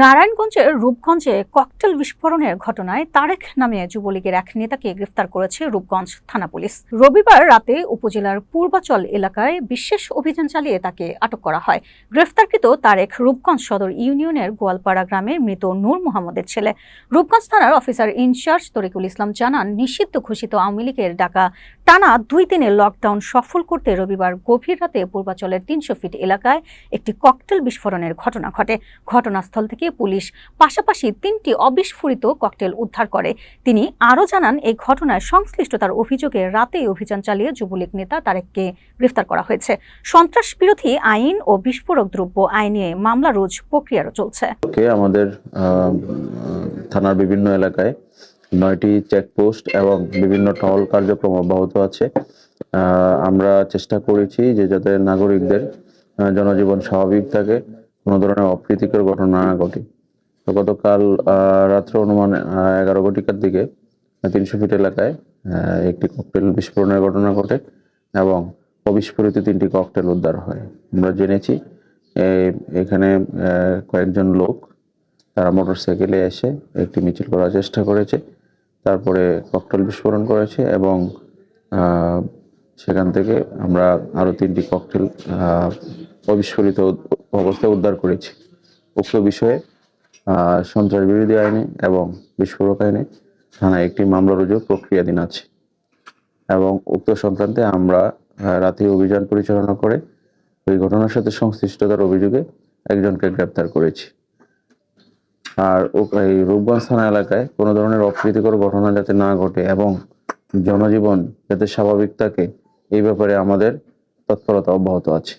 নারায়ণগঞ্জের রূপগঞ্জে ককটেল বিস্ফোরণের ঘটনায় তারেক নামে যুবলীগের এক নেতাকে গ্রেফতার করেছে রূপগঞ্জ থানা পুলিশ। রবিবার রাতে উপজেলার পূর্বাচল এলাকায় বিশেষ অভিযান চালিয়ে তাকে আটক করা হয়। গ্রেফতারকৃত তারেক রূপগঞ্জ সদর ইউনিয়নের গোয়ালপাড়া গ্রামের মৃত নূর মোহাম্মদের ছেলে। রূপগঞ্জ থানার অফিসার ইনচার্জ তরিকুল ইসলাম জানান, নিষিদ্ধ ঘোষিত আওয়ামী লীগের ডাকা টানা দুই দিনের লকডাউন সফল করতে রবিবার গভীর রাতে পূর্বাচলের তিনশো ফিট এলাকায় একটি ককটেল বিস্ফোরণের ঘটনা ঘটে। ঘটনাস্থল থেকে পুলিশ পাশাপাশি তিনটি অবিস্ফোরিত ককটেল উদ্ধার করে। তিনি আরও জানান, এই ঘটনায় সংশ্লিষ্টতার অভিযোগে রাতেই অভিযান চালিয়ে যুবলীগ নেতা তারেককে গ্রেফতার করা হয়েছে। সন্ত্রাস বিরোধী আইন ও বিস্ফোরক দ্রব্য আইনে মামলা রোজ প্রক্রিয়ারও চলছে। আমাদের থানার বিভিন্ন এলাকায় নয়টি চেকপোস্ট এবং বিভিন্ন টহল কার্যক্রম অব্যাহত আছে। আমরা চেষ্টা করেছি যে যাতে নাগরিকদের জনজীবন স্বাভাবিক থাকে। কোনো ধরনের অপ্রীতিকর ঘটনা না ঘটে। তো গতকাল রাত্রে অনুমান এগারো ঘটিকার দিকে তিনশো ফিট এলাকায় একটি ককটেল বিস্ফোরণের ঘটনা ঘটে এবং অবিস্ফোরিত তিনটি ককটেল উদ্ধার হয়। আমরা জেনেছি এখানে কয়েকজন লোক, তারা মোটরসাইকেলে এসে একটি মিছিল করার চেষ্টা করেছে, তারপরে ককটেল বিস্ফোরণ করেছে এবং সেখান থেকে আমরা আরও তিনটি ককটেল অবিস্ফোরিত অবস্থায় উদ্ধার করেছি। উক্ত বিষয়ে সন্ত্রাস বিরোধী আইনে এবং বিস্ফোরক আইনে থানায় একটি মামলা রুজু প্রক্রিয়াধীন আছে। এবং উক্ত সংক্রান্তে আমরা রাতে অভিযান পরিচালনা করে ওই ঘটনার সাথে সংশ্লিষ্টতার অভিযোগে একজনকে গ্রেপ্তার করেছি। আর এই রূপগঞ্জ থানা এলাকায় কোনো ধরনের অপ্রীতিকর ঘটনা যাতে না ঘটে এবং জনজীবন যাতে স্বাভাবিক থাকে, এই ব্যাপারে আমাদের তৎপরতা অব্যাহত আছে।